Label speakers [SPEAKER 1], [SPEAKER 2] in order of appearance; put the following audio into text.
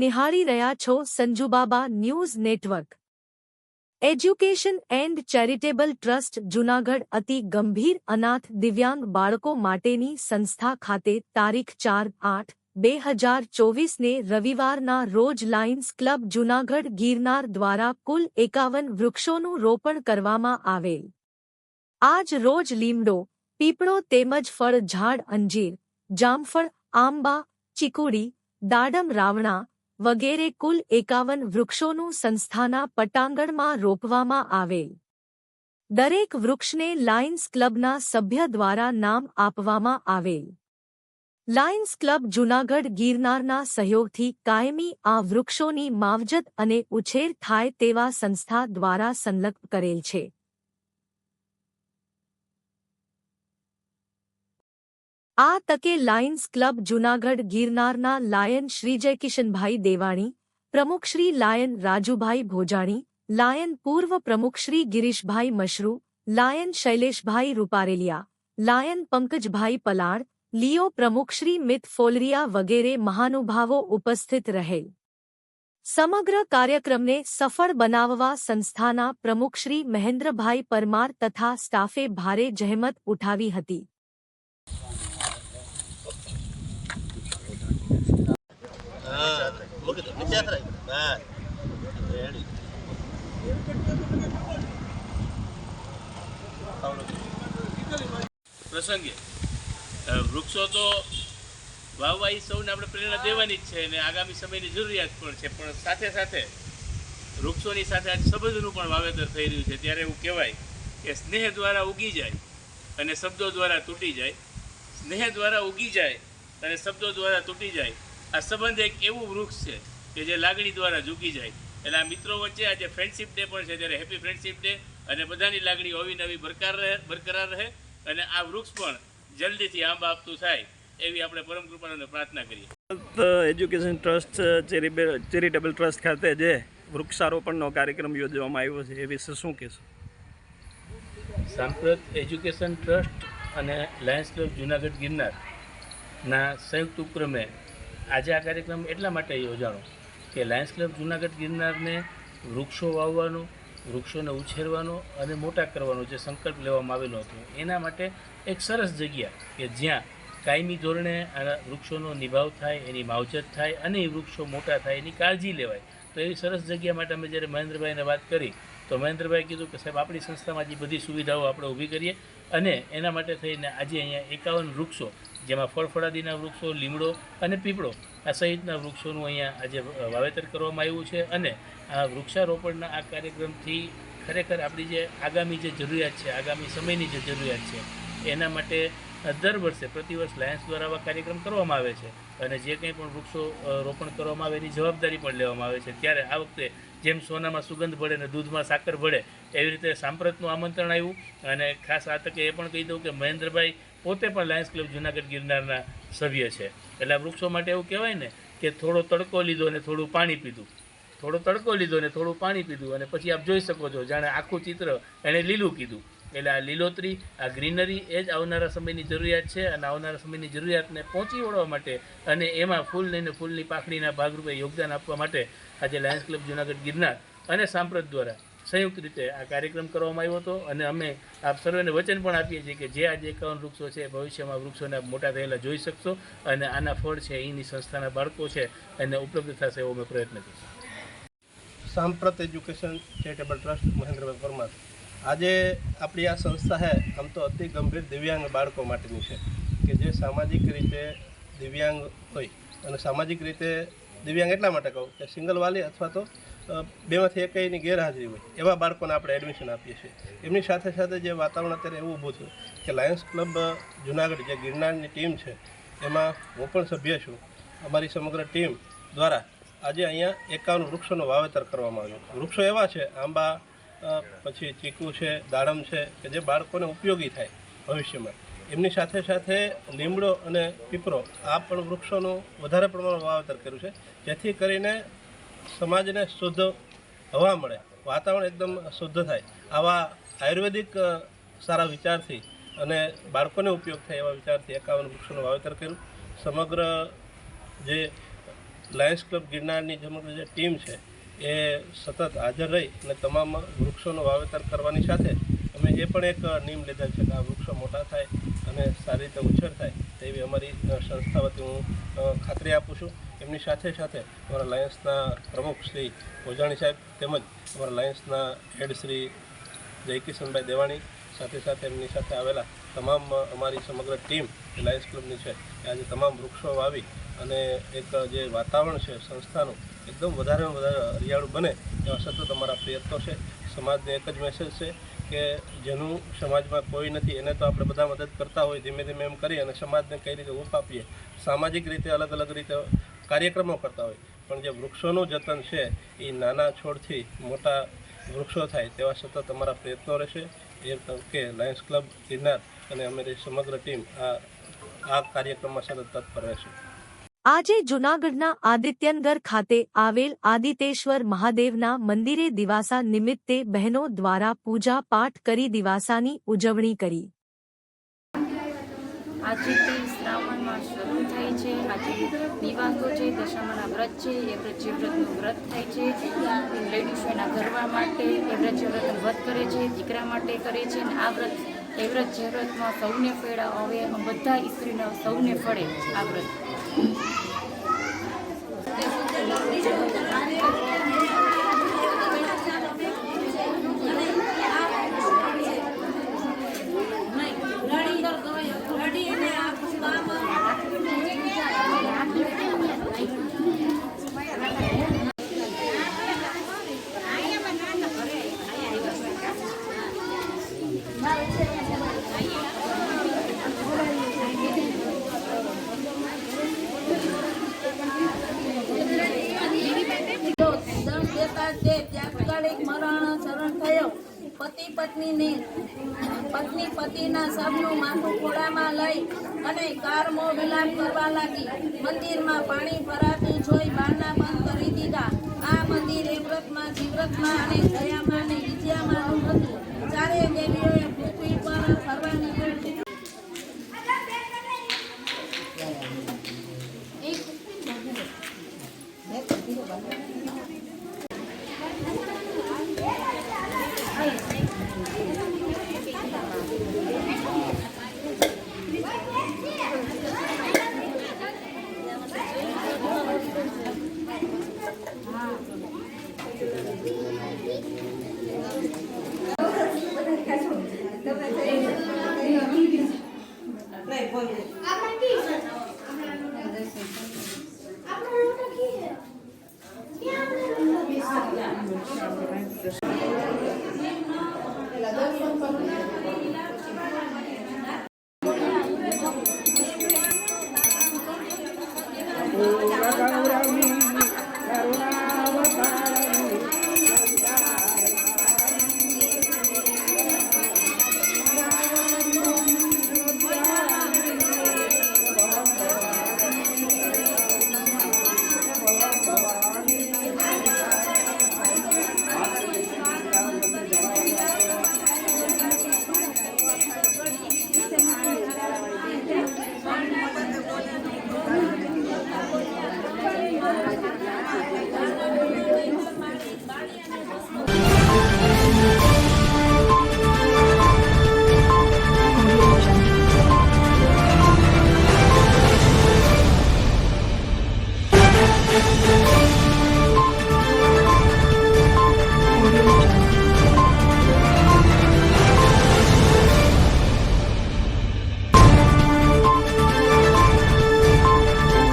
[SPEAKER 1] નિહાળી રહ્યા છો Sanjubaba news network. Education and charitable trust Junagadh અતિ ગંભીર અનાથ દિવ્યાંગ બાળકો માટેની સંસ્થા ખાતે તારીખ ચાર આઠ બે હજાર ચોવીસને રવિવારના રોજ લાયન્સ ક્લબ જૂનાગઢ ગિરનાર દ્વારા કુલ એકાવન વૃક્ષોનું રોપણ કરવામાં આવેલ. આજ રોજ લીમડો, પીપળો તેમજ ફળ, ઝાડ, અંજીર, જામફળ, આંબા, ચીકુડી, દાડમ, રાવણા વગેરે કુલ એકાવન વૃક્ષોનું સંસ્થાના પટાંગણમાં રોપવામાં આવેલ દરેક વૃક્ષને લાયન્સ ક્લબના સભ્ય દ્વારા નામ આપવામાં આવેલ લાયન્સ ક્લબ જૂનાગઢ ગિરનારના સહયોગથી કાયમી આ વૃક્ષોની માવજત અને ઉછેર થાય તેવા સંસ્થા દ્વારા સંલગ્ન કરેલ છે. આ તકે લાયન્સ ક્લબ જૂનાગઢ ગિરનારના લાયન શ્રી જયકિશનભાઈ દેવાણી, પ્રમુખ શ્રી લાયન રાજુભાઈ ભોજાણી, લાયન પૂર્વ પ્રમુખ Shri Girishbhai Mashru, lion Shaileshbhai Rupareliya, lion Pankajbhai Palal, leo પ્રમુખ શ્રી મિત ફોલરિયા વગેરે મહાનુભાવો ઉપસ્થિત રહેલ. સમગ્ર કાર્યક્રમને સફળ બનાવવા સંસ્થાના પ્રમુખ શ્રી મહેન્દ્રભાઈ પરમાર તથા સ્ટાફે ભારે જહેમત ઉઠાવી હતી.
[SPEAKER 2] પ્રસંગે વૃક્ષો તો વાવવા એ સૌને આપણે પ્રેરણા દેવાની જ છે અને આગામી સમયની જરૂરિયાત પણ છે. પણ સાથે સાથે વૃક્ષોની સાથે આજ શબ્દનું પણ વાવેતર થઈ રહ્યું છે. ત્યારે એવું કહેવાય કે સ્નેહ દ્વારા ઉગી જાય અને શબ્દો દ્વારા તૂટી જાય. સ્નેહ દ્વારા ઉગી જાય અને શબ્દો દ્વારા તૂટી જાય આ સંબંધ એક એવું વૃક્ષ છે કે જે લાગણી દ્વારા ઝૂકી જાય. એટલે આ મિત્રો વચ્ચે આજે ફ્રેન્ડશિપ ડે પણ છે ત્યારે હેપી ફ્રેન્ડશિપ ડે અને બધાની લાગણી હોવી નવી બરકરાર રહે બરકરાર રહે અને આ વૃક્ષ પણ જલ્દીથી આંબા આપતું થાય એવી આપણે પરમ કૃપાને પ્રાર્થના કરીએ.
[SPEAKER 3] Education trust charitable charitable trust ખાતે જે વૃક્ષારોપણનો કાર્યક્રમ યોજવામાં આવ્યો છે. એ વિશે શું કહેશો?
[SPEAKER 2] સાંપ્રત એજ્યુકેશન ટ્રસ્ટ અને લાયન્સ ક્લબ જુનાગઢ ગિરનારના સંયુક્ત ઉપક્રમે આજે આ કાર્યક્રમ એટલા માટે યોજાણો કે લાયન્સ ક્લબ જુનાગઢ ગિરનારને વૃક્ષો વાવવાનો, વૃક્ષોને ઉછેરવાનો અને મોટા કરવાનો જે સંકલ્પ લેવામાં આવેલો હતો, એના માટે એક સરસ જગ્યા કે જ્યાં કાયમી ધોરણે આ વૃક્ષોનો નિભાવ થાય, એની માવજત થાય અને એ વૃક્ષો મોટા થાય, એની કાળજી લેવાય. તો એવી સરસ જગ્યા માટે અમે જ્યારે મહેન્દ્રભાઈને વાત કરી, તો મહેન્દ્રભાઈ કીધું કે સાહેબ, આપણી સંસ્થામાં જે બધી સુવિધાઓ આપણે ઊભી કરીએ અને એના માટે થઈને આજે અહીંયા એકાવન વૃક્ષો, જેમાં ફળફળાદીના વૃક્ષો, લીમડો અને પીપળો, આ સહિતના વૃક્ષોનું અહીંયા આજે વાવેતર કરવામાં આવ્યું છે. અને આ વૃક્ષારોપણના આ કાર્યક્રમથી ખરેખર આપણી જે આગામી જે જરૂરિયાત છે, આગામી સમયની જે જરૂરિયાત છે, એના માટે દર વર્ષે પ્રતિવર્ષ લાયન્સ દ્વારા આવા કાર્યક્રમ કરવામાં આવે છે. અને જે કંઈ પણ વૃક્ષો રોપણ કરવામાં આવે એની જવાબદારી પણ લેવામાં આવે છે. ત્યારે આ વખતે જેમ સોનામાં સુગંધ ભળે ને દૂધમાં સાકર ભળે, એવી રીતે સાંપ્રતનું આમંત્રણ આવ્યું. અને ખાસ આ તકે એ પણ કહી દઉં કે મહેન્દ્રભાઈ પોતે પણ લાયન્સ ક્લબ જુનાગઢ ગિરનારના સભ્ય છે. એટલે આ વૃક્ષો માટે એવું કહેવાય ને કે થોડો તડકો લીધો અને થોડું પાણી પીધું. થોડો તડકો લીધો ને થોડું પાણી પીધું. અને પછી આપ જોઈ શકો છો, જાણે આખું ચિત્ર એણે લીલું કીધું. એટલે આ લીલોતરી, આ ગ્રીનરી એ જ આવનારા સમયની જરૂરિયાત છે અને આવનારા સમયની જરૂરિયાતને પહોંચી વળવા માટે અને એમાં ફૂલ લઈને ફૂલની પાખડીના ભાગરૂપે યોગદાન આપવા માટે આજે લાયન્સ ક્લબ જુનાગઢ ગિરનાર અને સાંપ્રત દ્વારા સંયુક્ત રીતે આ કાર્યક્રમ કરવામાં આવ્યો હતો અને અમે આપ સર્વેને વચન પણ આપીએ છીએ કે જે આજે એકાવન વૃક્ષો છે ભવિષ્યમાં વૃક્ષોને મોટા થયેલા જોઈ શકશો અને આના ફળ છે એની સંસ્થાના બાળકો છે એને ઉપલબ્ધ થશે એવો અમે પ્રયત્ન કરીશું.
[SPEAKER 4] Samprat education charitable trust Mahendrabhai Parmar. આજે આપણી આ સંસ્થા છે આમ તો અતિ ગંભીર દિવ્યાંગ બાળકો માટેની છે, કે જે સામાજિક રીતે દિવ્યાંગ હોય, અને સામાજિક રીતે દિવ્યાંગ એટલા માટે કહું કે સિંગલ વાલી અથવા તો બેમાંથી એકની ગેરહાજરી હોય, એવા બાળકોને આપણે એડમિશન આપીએ છીએ. એમની સાથે સાથે જે વાતાવરણ અત્યારે એવું ઊભું થયું કે લાયન્સ ક્લબ જુનાગઢ જે ગિરનારની ટીમ છે, એમાં હું પણ સભ્ય છું. અમારી સમગ્ર ટીમ દ્વારા આજે અહીંયા એકાવન વૃક્ષોનું વાવેતર કરવામાં આવ્યું. વૃક્ષો એવા છે, આંબા પછી ચીકુ છે, દાડમ છે, કે જે બાળકોને ઉપયોગી થાય ભવિષ્યમાં. એમની સાથે સાથે લીમડો અને પીપળો આ પણ વૃક્ષોનું વધારે પ્રમાણમાં વાવેતર કર્યું છે. જેથી કરીને સમાજને શુદ્ધ હવા મળે, વાતાવરણ એકદમ શુદ્ધ થાય. આવા આયુર્વેદિક સારા વિચારથી અને બાળકોને ઉપયોગ થાય એવા વિચારથી એકાવન વૃક્ષોનું વાવેતર કર્યું. સમગ્ર જે લાયન્સ ક્લબ ગિરનારની સમગ્ર જે ટીમ છે એ સતત હાજર રહી અને તમામ વૃક્ષોનું વાવેતર કરવાની સાથે અમે એ પણ એક નિયમ લીધેલ છે કે આ વૃક્ષો મોટા થાય અને સારી રીતે ઉછેર થાય તેવી અમારી સંસ્થા વતી હું ખાતરી આપું છું. એમની સાથે સાથે અમારા લાયન્સના પ્રમુખ શ્રી ઓજાણી સાહેબ તેમજ અમારા લાયન્સના હેડ શ્રી જયકિશનભાઈ દેવાણી સાથે સાથે એમની સાથે આવેલા તમામ અમારી સમગ્ર ટીમ લાયન્સ ક્લબની છે. આજે તમામ વૃક્ષો વાવી અને એક જે વાતાવરણ છે સંસ્થાનું એકદમ વધારે વધારે હરિયાળું બને એવા સતત અમારા પ્રયત્નો છે. સમાજને એક જ મેસેજ છે કે જેનું સમાજમાં કોઈ નથી, એને તો આપણે બધા મદદ કરતા હોય, ધીમે ધીમે એમ કરી અને સમાજને કઈ રીતે ઊપ આપીએ. સામાજિક રીતે અલગ અલગ રીતે કાર્યક્રમો કરતા હોય. પણ જે વૃક્ષોનું જતન છે, એ નાના છોડથી મોટા વૃક્ષો થાય તેવા સતત અમારા પ્રયત્નો રહેશે. એ કે લાયન્સ ક્લબ ગિરનાર અને અમારી સમગ્ર ટીમ આ આ કાર્યક્રમમાં સતત તત્પર રહેશે.
[SPEAKER 1] આજે જૂનાગઢના આદિત્યનગર ખાતે આવેલ આદિતેશ્વર મહાદેવના મંદિરે દિવાસા નિમિત્તે બહેનો દ્વારા પૂજા પાઠ કરી દિવાસાની ઉજવણી કરી.
[SPEAKER 5] આજથી શ્રાવણ માસ શરૂ થાય છે. આજે દિવાસો છે દશામાના વ્રત છે, એ વ્રતનું વ્રત થાય છે. લેડીઝો એના ગરવા માટે એ વ્રતનું વ્રત કરે છે, દીકરા માટે કરે છે. અને આ વ્રત, એ વ્રત સૌને ફેડા હવે બધા સ્ત્રીને સૌને ફળે આ વ્રત.
[SPEAKER 6] Thank you. પત્ની પતિના સબનું માથું ખોળામાં લઈ અને કારમો વિલાપ કરવા લાગી. મંદિરમાં પાણી ભરાતું જોઈ બારણા બંધ કરી દીધા. આ મંદિર એ વ્રતમાં, જીવ્રતમાં અને દયામાં અને વિજયામાં હતું.